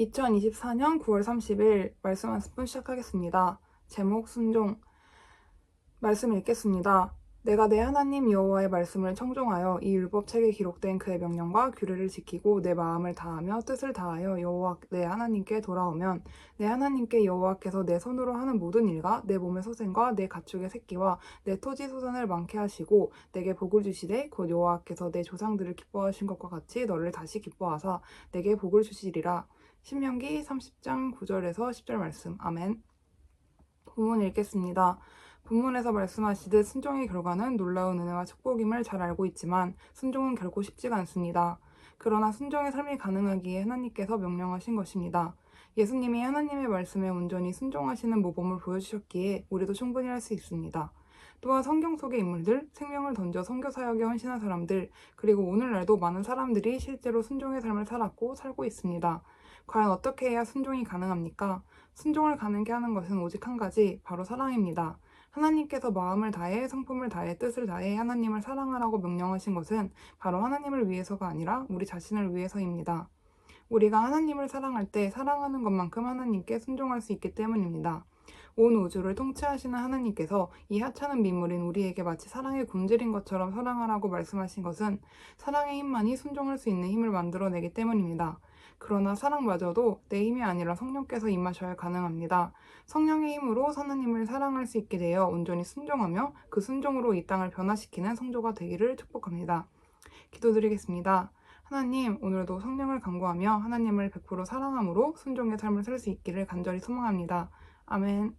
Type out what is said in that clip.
2024년 9월 30일 말씀 한 스푼 시작하겠습니다. 제목 순종 말씀 읽겠습니다. 내가 내 하나님 여호와의 말씀을 청종하여 이 율법 책에 기록된 그의 명령과 규례를 지키고 내 마음을 다하며 뜻을 다하여 여호와 내 하나님께 돌아오면 내 하나님께 여호와께서 내 손으로 하는 모든 일과 내 몸의 소생과 내 가축의 새끼와 내 토지 소산을 많게 하시고 내게 복을 주시되 곧 여호와께서 내 조상들을 기뻐하신 것과 같이 너를 다시 기뻐하사 내게 복을 주시리라. 신명기 30장 9절에서 10절 말씀. 아멘. 본문 읽겠습니다. 본문에서 말씀하시듯 순종의 결과는 놀라운 은혜와 축복임을 잘 알고 있지만 순종은 결코 쉽지가 않습니다. 그러나 순종의 삶이 가능하기에 하나님께서 명령하신 것입니다. 예수님이 하나님의 말씀에 온전히 순종하시는 모범을 보여주셨기에 우리도 충분히 할 수 있습니다. 또한 성경 속의 인물들, 생명을 던져 선교 사역에 헌신한 사람들, 그리고 오늘날도 많은 사람들이 실제로 순종의 삶을 살았고 살고 있습니다. 과연 어떻게 해야 순종이 가능합니까? 순종을 가능케 하는 것은 오직 한 가지, 바로 사랑입니다. 하나님께서 마음을 다해, 성품을 다해, 뜻을 다해 하나님을 사랑하라고 명령하신 것은 바로 하나님을 위해서가 아니라 우리 자신을 위해서입니다. 우리가 하나님을 사랑할 때 사랑하는 것만큼 하나님께 순종할 수 있기 때문입니다. 온 우주를 통치하시는 하나님께서 이 하찮은 민물인 우리에게 마치 사랑의 굶주린 것처럼 사랑하라고 말씀하신 것은 사랑의 힘만이 순종할 수 있는 힘을 만들어내기 때문입니다. 그러나 사랑마저도 내 힘이 아니라 성령께서 임하셔야 가능합니다. 성령의 힘으로 하나님을 사랑할 수 있게 되어 온전히 순종하며 그 순종으로 이 땅을 변화시키는 성조가 되기를 축복합니다. 기도드리겠습니다. 하나님, 오늘도 성령을 강구하며 하나님을 100% 사랑함으로 순종의 삶을 살 수 있기를 간절히 소망합니다. 아멘.